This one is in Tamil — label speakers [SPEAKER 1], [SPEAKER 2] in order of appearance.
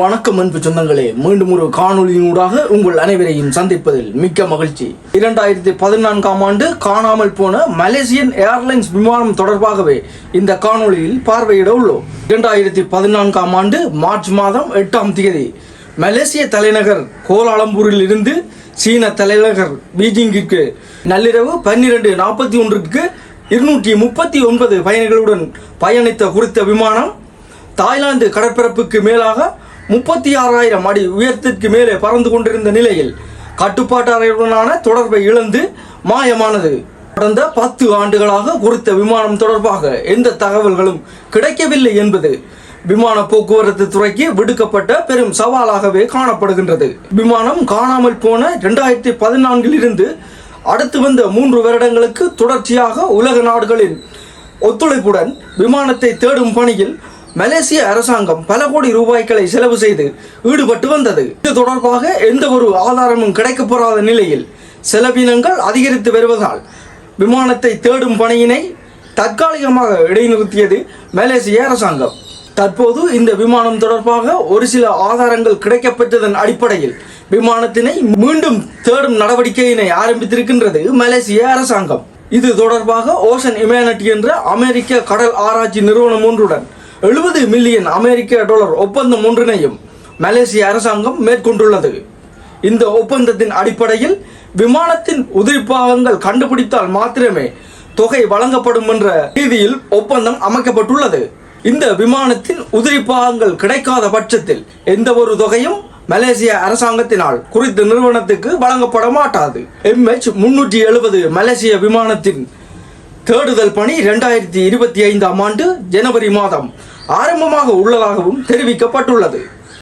[SPEAKER 1] வணக்கம் அன்பு சொந்தங்களே மீண்டும் ஒரு காணொலியினூடாக உங்கள் அனைவரையும் சந்திப்பதில் மிக்க மகிழ்ச்சி. இரண்டாயிரத்தி பதினான்காம் ஆண்டு காணாமல் போன மலேசியன் ஏர்லைன்ஸ் விமானம் தொடர்பாகவே இந்த காணொளியில் பார்வையிட உள்ளோம். இரண்டாயிரத்தி பதினான்காம் ஆண்டு மார்ச் மாதம் எட்டாம் தேதி மலேசிய தலைநகர் கோலாலம்பூரில் இருந்து சீன தலைநகர் பீஜிங்கிற்கு நள்ளிரவு பன்னிரண்டு நாற்பத்தி ஒன்றுக்கு இருநூற்றி முப்பத்தி ஒன்பது பயணிகளுடன் பயணித்த குறித்த விமானம் தாய்லாந்து கடற்பரப்புக்கு மேலாக முப்பத்தி ஆறாயிரம் அடி உயரத்திற்கு மேலே பறந்து கொண்டிருந்த நிலையில் கட்டுப்பாட்டு அறையுடனான தொடர்பை இழந்து மாயமானது. கடந்த பத்து ஆண்டுகளாக குறித்த விமானம் தொடர்பாக எந்த தகவல்களும் கிடைக்கவில்லை என்பது விமான போக்குவரத்து துறைக்கு விடுக்கப்பட்ட பெரும் சவாலாகவே காணப்படுகின்றது. விமானம் காணாமல் போன இரண்டாயிரத்தி பதினான்கில் இருந்து அடுத்து வந்த மூன்று வருடங்களுக்கு தொடர்ச்சியாக உலக நாடுகளின் ஒத்துழைப்புடன் விமானத்தை தேடும் பணியில் மலேசிய அரசாங்கம் பல கோடி ரூபாய்களை செலவு செய்து ஈடுபட்டு வந்தது. இது தொடர்பாக எந்த ஒரு ஆதாரமும் கிடைக்கப்பெறாத நிலையில் செலவினங்கள் அதிகரித்து வருவதால் விமானத்தை தேடும் பணியினை தற்காலிகமாக இடைநிறுத்தியது மலேசிய அரசாங்கம். தற்போது இந்த விமானம் தொடர்பாக ஒரு சில ஆதாரங்கள் கிடைக்கப்பெற்றதன் அடிப்படையில் விமானத்தினை மீண்டும் தேடும் நடவடிக்கையினை ஆரம்பித்திருக்கின்றது மலேசிய அரசாங்கம். இது தொடர்பாக ஓஷன் இமேனிட்டி என்ற அமெரிக்க கடல் ஆராய்ச்சி நிறுவனம் ஒன்றுடன் எழுபது மில்லியன் அமெரிக்க டாலர் ஒப்பந்தம் ஒன்றினையும் மலேசிய அரசாங்கம் மேற்கொண்டுள்ளது. இந்த ஒப்பந்தத்தின் அடிப்படையில் விமானத்தின் உதிரிப்பாகங்கள் கண்டுபிடித்தால் மாத்திரமே தொகை வழங்கப்படும் என்ற ரீதியில் ஒப்பந்தம் அமைக்கப்பட்டுள்ளது. இந்த விமானத்தின் உதிரிப்பாகங்கள் கிடைக்காத பட்சத்தில் எந்த ஒரு தொகையும் மலேசிய அரசாங்கத்தினால் குறித்த நிறுவனத்துக்கு வழங்கப்பட மாட்டாது. எம்ஹெச் முன்னூற்றி எழுபது மலேசிய விமானத்தின் தேடுதல் பணி இரண்டாயிரத்தி இருபத்தி ஐந்தாம் ஆண்டு ஜனவரி மாதம் ஆரம்பமாக உள்ளதாகவும் தெரிவிக்கப்பட்டுள்ளது.